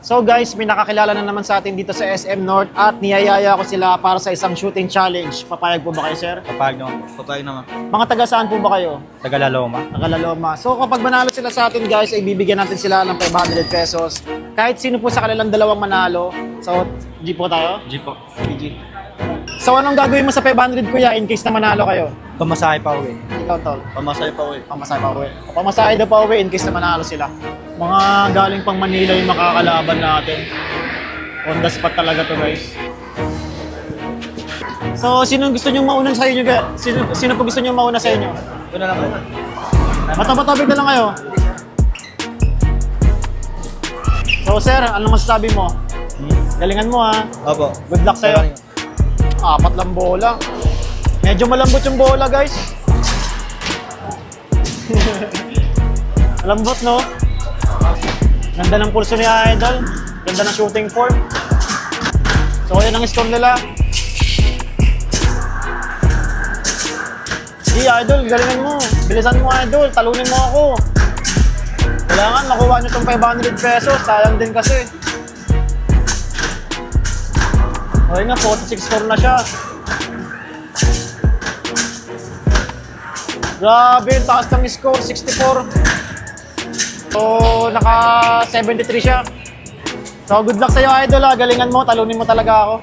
So guys, may nakakilala na naman sa atin dito sa SM North at niyayaya ko sila para sa isang shooting challenge. Papayag po ba kayo, sir? Papayag naman. Papayag naman. Mga taga saan po ba kayo? Tagalaloma. Nakalaloma. So kapag manalo sila sa atin guys, ay bibigyan natin sila ng 500 pesos. Kahit sino po sa kanilang dalawang manalo. So, G po tayo? G po. GG. So anong gagawin mo sa 500 kuya in case na manalo kayo? Pamasahe pa uwi. Ikaw tol. Pamasahe pa uwi. Pamasahe pa uwi. Pamasahe daw pa uwi in case na manalo sila. Mga galing pang Manila yung makakalaban natin. On the spot talaga to guys. So, sino gusto nyo mauna sa inyo? Sino, sino po gusto nyo mauna sa inyo? Ito na lang. Matabatabig na lang kayo. So, sir, ano masasabi mo? Galingan mo ha. Opo. Good luck sa'yo. Apat lang bola. Medyo malambot yung bola, guys. Malambot, no? Ganda ng pulso ni Idol. Ganda ng shooting form. So, yan ang score nila. Di, Idol, galingan mo. Bilisan mo, Idol. Talunin mo ako. Kailangan makuha nyo itong 500 pesos. Sayang din kasi. Okay nga, 46 score na siya. Grabe, taas ng score, 64. So, naka 73 siya. So, good luck sa'yo, idol. Ha. Galingan mo, talunin mo talaga ako.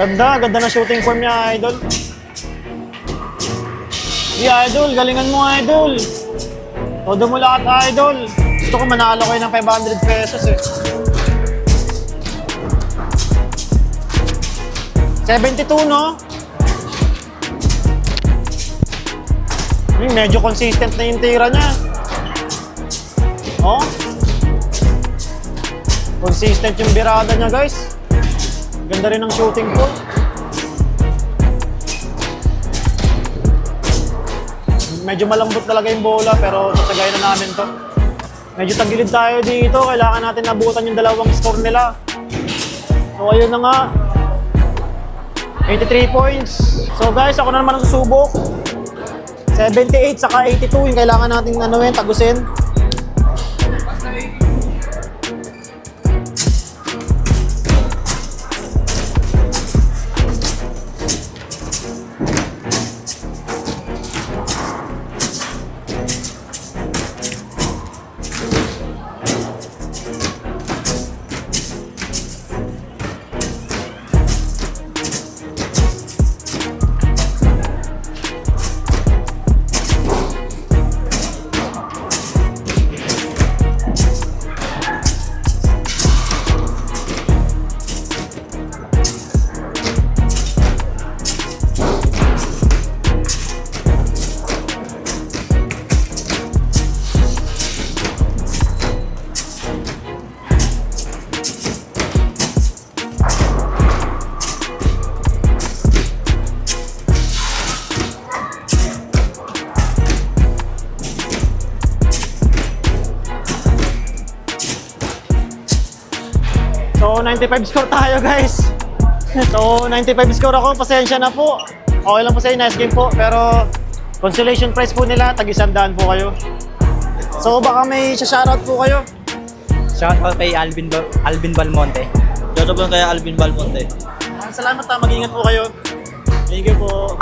Ganda, ganda na shooting form niya, idol. Yeah, idol, galingan mo, idol. Todo mo lahat, idol. Gusto ko manalo kayo ng 500 pesos eh. 72, no? Hmm, medyo consistent na yung tira niya. Oh? Consistent yung birada niya, guys. Ganda rin ng shooting ko. Medyo malambot talaga yung bola, pero tatagayin na namin to. Medyo tagilid tayo dito. Kailangan natin nabutan yung dalawang score nila. So, ayun na nga. 83 points. So guys, ako na naman ang susubok. 78 saka 82 yung kailangan natin ano yun, tagusin. So 95 score tayo guys. So 95 score ako, pasensya na po. Okay lang po sa inyo, nice game po. Pero consolation prize po nila, tag isandaan po kayo. So baka may shoutout po kayo. Shoutout kay Alvin, Ba- Alvin Balmonte. Shoutout po kay Alvin Balmonte. Salamat ha, mag-ingat po kayo. Thank you po.